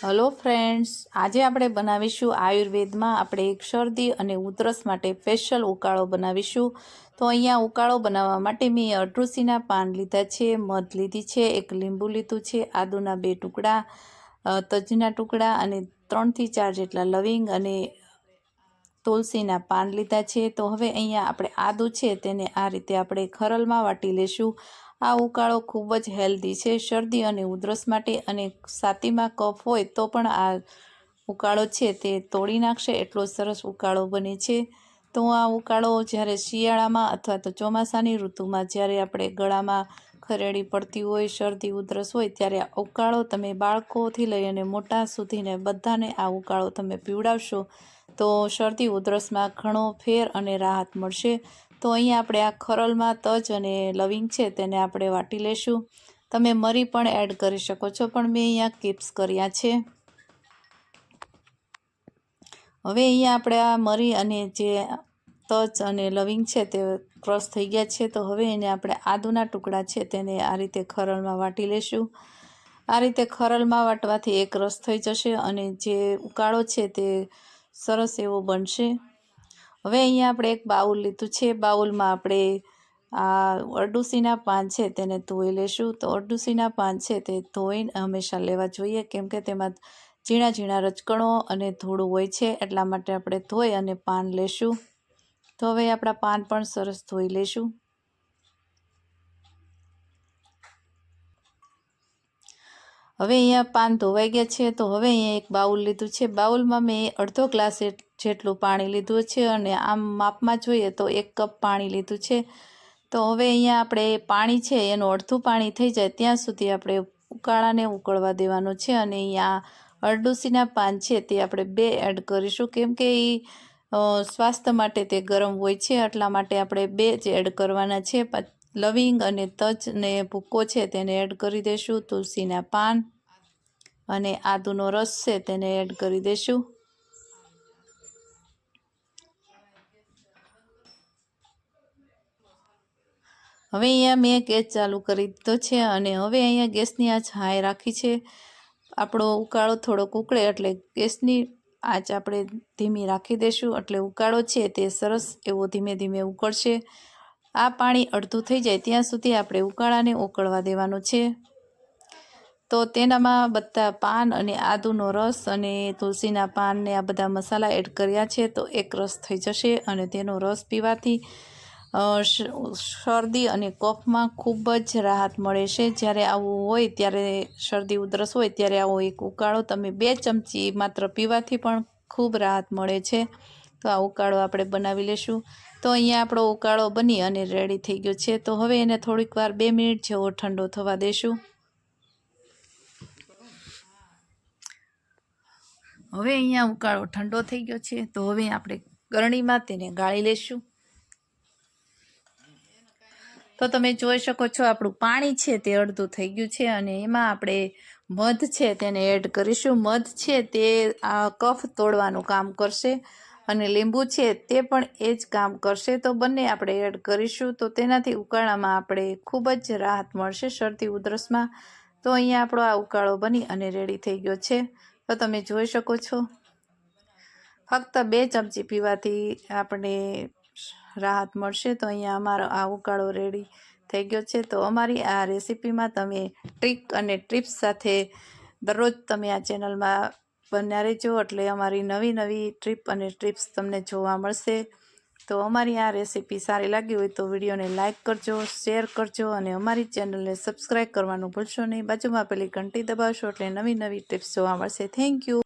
Hello friends, આજે આપણે બનાવીશું આયુર્વેદમાં આપણે એક શરદી અને ઉધરસ માટે સ્પેશિયલ ઉકાળો બનાવીશું. તો અહીંયા ઉકાળો બનાવવા માટે મેં અટૃસીના પાન લીધા છે, મધ લીધી છે, એક લીંબુ લીધું છે, આદુના બે ટુકડા તજના ટુકડા અને ત્રણથી ચાર જેટલા લવિંગ અને તુલસીના પાન લીધા છે. તો હવે અહીંયા આપણે આદુ છે તેને આ રીતે આપણે ખરલમાં વાટી લેશું. આ ઉકાળો ખૂબ જ હેલ્ધી છે. શરદી અને ઉધરસ માટે અને છાતીમાં કફ હોય તો પણ આ ઉકાળો છે તે તોડી નાખશે. એટલો સરસ ઉકાળો બને છે. તો આ ઉકાળો જ્યારે શિયાળામાં અથવા તો ચોમાસાની ઋતુમાં જ્યારે આપણે ગળામાં ખરેડી પડતી હોય, શરદી, ઉધરસ હોય ત્યારે આ ઉકાળો તમે બાળકોથી લઈ અને મોટા સુધીને બધાને આ ઉકાળો તમે પીવડાવશો. તો શરદી ઉધરસમાં ઘણો ફેર અને રાહત મળશે. તો અહીંયા આપણે આ ખરલમાં તજ અને લવિંગ છે તેને આપણે વાટી લેશું. તમે મરી પણ એડ કરી શકો છો, પણ મેં અહીંયા કિપ્સ કર્યા છે. હવે અહીંયા આપણે આ મરી અને જે તજ અને લવિંગ છે તે ક્રોસ થઈ ગયા છે, તો હવે એને આપણે આદુના ટુકડા છે તેને આ રીતે ખરલમાં વાટી લેશું. આ રીતે ખરલમાં વાટવાથી એક રસ થઈ જશે અને જે ઉકાળો છે તે સરસ એવો બનશે. હવે અહીંયા આપણે એક બાઉલ લીધું છે. બાઉલમાં આપણે આ અરડુસીના પાન છે તેને ધોઈ લેશું. તો અરડુસીના પાન છે તે ધોઈને હંમેશા લેવા જોઈએ. કેમ કે તેમાં ઝીણા ઝીણા રચકણો અને ધૂળું હોય છે. એટલા માટે આપણે ધોઈ અને પાન લેશું. તો હવે આપણા પાન પણ સરસ ધોઈ લેશું. હવે અહીંયા પાન ધોવાઈ ગયા છે, તો હવે અહીંયા એક બાઉલ લીધું છે. બાઉલમાં મેં અડધો ગ્લાસ જેટલું પાણી લીધું છે અને આમ માપમાં જોઈએ તો એક કપ પાણી લીધું છે. તો હવે અહીંયા આપણે પાણી છે, એનું અડધું પાણી થઈ જાય ત્યાં સુધી આપણે ઉકાળાને ઉકળવા દેવાનું છે અને અહીંયા અરડુસીના પાન છે તે આપણે બે એડ કરીશું. કેમ કે એ સ્વાસ્થ્ય માટે તે ગરમ હોય છે, એટલા માટે આપણે બે જ એડ કરવાના છે. લવિંગ અને તજ ને ભૂકો છે તેને એડ કરી દઈશું તુલસીના પાન અને આદુનો રસ છે તેને એડ કરી દઈશું હવે અહીંયા મેં ગેસ ચાલુ કરી દીધો છે અને હવે અહીંયા ગેસની આંચ હાઈ રાખી છે. આપણો ઉકાળો થોડોક ઉકળે એટલે ગેસની આંચ આપણે ધીમી રાખી દઈશું એટલે ઉકાળો છે તે સરસ એવો ધીમે ધીમે ઉકળશે. આ પાણી અડધું થઈ જાય ત્યાં સુધી આપણે ઉકાળાને ઉકળવા દેવાનું છે. તો તેનામાં બધા પાન અને આદુનો રસ અને તુલસીના પાનને આ બધા મસાલા એડ કર્યા છે તો એક રસ થઈ જશે અને તેનો રસ પીવાથી શરદી અને કફમાં ખૂબ જ રાહત મળે છે. જ્યારે આવું હોય, ત્યારે શરદી ઉધરસ હોય, ત્યારે આવો એક ઉકાળો તમે બે ચમચી માત્ર પીવાથી પણ ખૂબ રાહત મળે છે. તો આ ઉકાળો આપણે બનાવી લેશું. તો અહીંયા આપણો ઉકાળો બની અને રેડી થઈ ગયો છે. તો હવે એને થોડીક વાર બે મિનિટ જેવો ઠંડો થવા દેશું. હવે અહીંયા ઉકાળો ઠંડો થઈ ગયો છે. તો હવે આપણે ગરણીમાં તેને ગાળી લેશું. તો તમે જોઈ શકો છો આપણું પાણી છે તે અડધું થઈ ગયું છે અને એમાં આપણે મધ છે તેને એડ કરીશું. મધ છે તે આ કફ તોડવાનું કામ કરશે. અને લીંબુ છે તે પણ એ જ કામ કરશે. તો બંને આપણે એડ કરીશું. તો તેનાથી ઉકાળામાં આપણે ખૂબ જ રાહત મળશે શરદી ઉધરસમાં. તો અહીંયા આપણો આ ઉકાળો બની અને રેડી થઈ ગયો છે. તો તમે જોઈ શકો છો. ફક્ત બે ચમચી પીવાથી આપણે રાહત મળશે. તો અહીંયા અમારો આ ઉકાળો રેડી થઈ ગયો છે. તો અમારી આ રેસીપીમાં તમે ટ્રીક અને ટ્રીપ્સ સાથે દરરોજ તમે આ ચેનલમાં બન્યા રહેજો એટલે અમારી નવી નવી ટ્રીપ અને ટ્રીપ્સ તમને જોવા મળશે. તો અમારી આ રેસીપી સારી લાગી હોય તો વિડીયોને લાઇક કરજો, શેર કરજો અને અમારી ચેનલને સબસ્ક્રાઈબ કરવાનું ભૂલશો નહીં. બાજુમાં પેલી ઘંટી દબાવશો એટલે નવી નવી ટિપ્સ જોવા મળશે. Thank you.